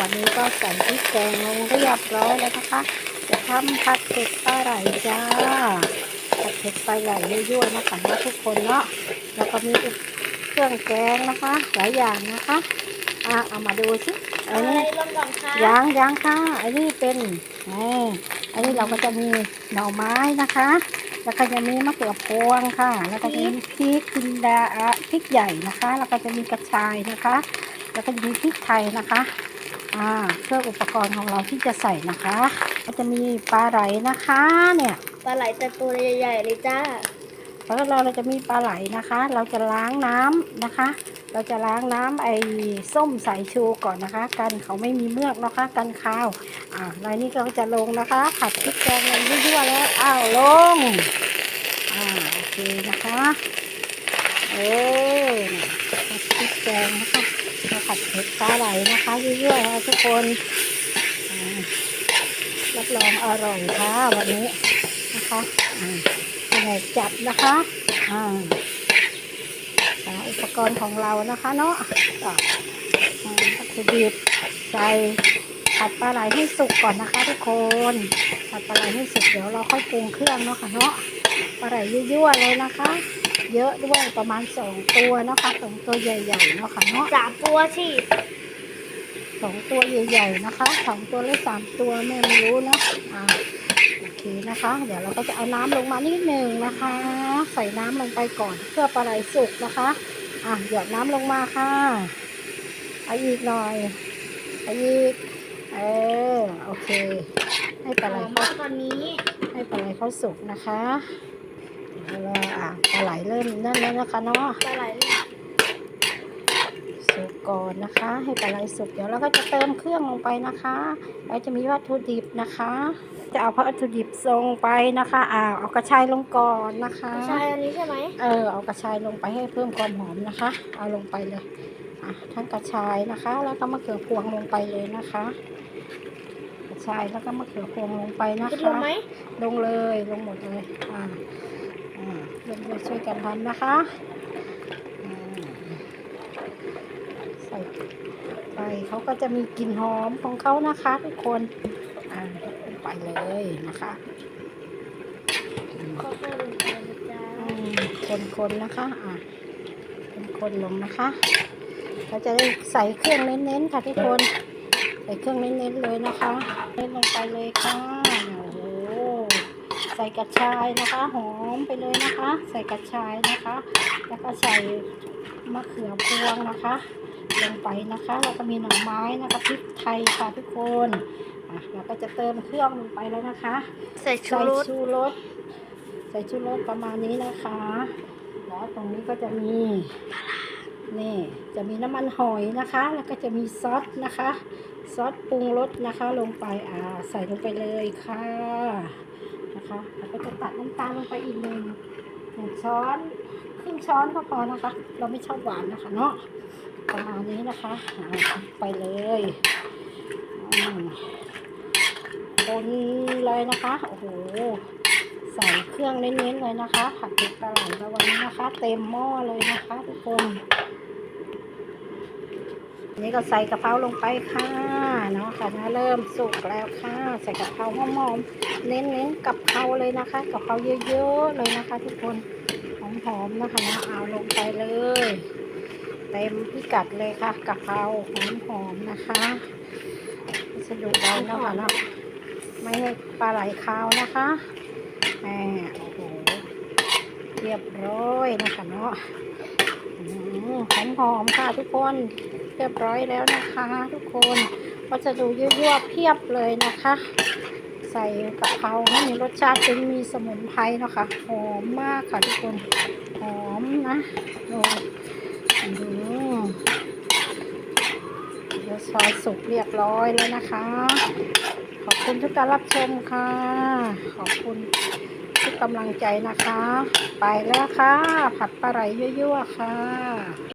วันนี้ก็ใส่พริกแกงลงเรียบร้อยแล้วนะคะ จะทำผัดเผ็ดปลาไหลจ้าผัดเผ็ดปลาไหลยั่วๆนะคะนะทุกคนเนาะแล้วก็มีเครื่องแกงนะคะ หลายอย่างนะคะอะเอามาดูสิอัอะนไรนี้ลงก่อนคะยางยางค่ะอันนี้เป็นนี่อันนี้เราก็จะมีหน่อไม้นะคะ แล้วก็จะมีมะเขือพวงค่ะ แล้วก็จะมีพริกจินดาอะพริกใหญ่นะคะ แล้วก็จะมีกระชายนะคะ แล้วก็จะมีพริกไทยนะคะ อ่าเครื่องอุปกรณ์ของเราที่จะใส่นะคะก็จะมีปลาไหลนะคะเนี่ยปลาไหลแต่ตัวใหญ่ๆเลยจ้าแล้วเราเราจะมีปลาไหลนะคะ เราจะล้างน้ำนะคะ เราจะล้างน้ำไอ้ส้มสายชูก่อนนะคะ กันเขาไม่มีเมือกนะคะ กันข้าวอ่าในนี้เราจะลงนะคะผัดพริกแกงลงยั่วๆแล้วอ้าวลงอ่าโอเคนะคะเออผัดพริกแกงนะคะ เราผัดเผ็ดปลาไหลนะคะยั่วๆนะทุกคนรับรองอร่อยค่ะวันนี้นะคะแผนจับนะคะอ่าอุปกรณ์ของเรานะคะเนาะวัตถุดิบใส่ผัดปลาไหลให้สุกก่อนนะคะ ทุกคนผัดปลาไหลให้สุกเดี๋ยวเราค่อยปรุงเครื่องเนาะค่ะเนาะปลาไหลยั่วๆเลยนะคะ เยอะด้วยประมาณสองตัวนะคะสองตัวใหญ่ๆเนาะค่ะเนาะสามตัวสิสองตัวใหญ่ๆนะคะสองตัวหรือสามตัวแม่ไม่รู้นะอ่าโอเคนะคะ เดี๋ยวเราก็จะเอาน้ำลงมานิดหนึ่งนะคะ ใส่น้ำลงไปก่อนเพื่อปลาไหลสุกนะคะอะหยดน้ำลงมาค่ะเอาอีกหน่อยเอาอีกเออโอเค ให้ปลาไหลหอมเขามากตอนนี้ ให้ปลาไหลเขาสุกนะคะ เดี๋ยวเราอะปลาไหลเริ่มนั่นแล้วนะคะเนาะปลาไหลสุกก่อนนะคะ ให้ปลาไหลสุกเดี๋ยวเราก็จะเติมเครื่องลงไปนะคะเราจะมีวัตถุดิบนะคะ จะเอาวัตถุดิบลงไปนะคะอ่าเอากระชายลงก่อนนะคะใช่อันนี้ใช่ไหมเออเอากระชายลงไปให้เพิ่มความหอมนะคะ เอาลงไปเลยอะทั้งกระชายนะคะ แล้วก็มะเขือพวงลงไปเลยนะคะกระชายแล้วก็มะเขือพวงลงไปนะจะคะลงไหมลงเลยลงหมดเลยอ่า อ่าลงเลยช่วยกันทำนะคะใส่ไปเขาก็จะมีกลิ่นหอมของเขานะคะทุกคนอ่ลงไปเลยนะคะอืมค่อยๆนะคนๆนะคะอ่าคนๆลงนะคะเราจะได้ใส่เครื่องเน้นๆค่ะทุกคน ใส่เครื่องเน้นๆเลยนะคะ เน้นลงไปเลยค่ะ ใส่กระชายนะคะ หอมไปเลยนะคะ ใส่กระชายนะคะ แล้วก็ใส่มะเขือพวงนะคะ ลงไปนะคะแล้วก็มีหน่อไม้นะคะพริกไทยค่ะทุกคนอะเราก็จะเติมเครื่องลงไปแล้วนะคะ ใส่ชูใส่รสชูรสใส่ชูรสประมาณนี้นะคะ แล้วตรงนี้ก็จะมีนี่จะมีน้ำมันหอยนะคะ แล้วก็จะมีซอสนะคะ ซอสปรุงรสนะคะลงไปอ่าใส่ลงไปเลยค่ะ นะคะแล้วก็จะตัดน้ำตาลลงไปอีกหนึ่งหนึ่งช้อนครึ่งช้อนก็พอนะคะ เราไม่ชอบหวานนะคะเนาะประมาณนี้นะคะอ่าไปเลยอืมคนเลยนะคะโอ้โหใส่เครื่องเน้นๆเลยนะคะ ผัดเผ็ดปลาไหลระวันนี้นะคะ เต็มหม้อเลยนะคะทุกคน นี่ก็ใส่กะเพราลงไปค่ะเนาะค่ะนะเริ่มสุกแล้วค่ะ ใส่กะเพราหอมๆเน้นๆกับเพราเลยนะคะกะเพราเยอะๆเลยนะคะ ทุกคนหอมๆนะคะนะเอาลงไปเลย เต็มพิกัดเลยค่ะกะเพราหอมๆนะคะวัสดุเราเนาะคะเนาะไม่ให้ปลาไหลคาวนะคะแหมโอ้โหเรียบร้อยนะคะเนาะอืมหอมๆค่ะทุกคน เรียบร้อยแล้วนะคะ ทุกคนวัสดุยั่วๆเพียบเลยนะคะ ใส่กะเพราให้มีรสชาติเป็นมีสมุนไพรนะคะหอมมากค่ะทุกคนหอมนะโอ้อืมเดี๋ยวซอยสุกเรียบร้อยแล้วนะคะ ขอบคุณทุกการรับชมค่ะ ขอบคุณทุกกำลังใจนะคะ ไปแล้วค่ะ ผัดปลาไหลยั่วๆค่ะ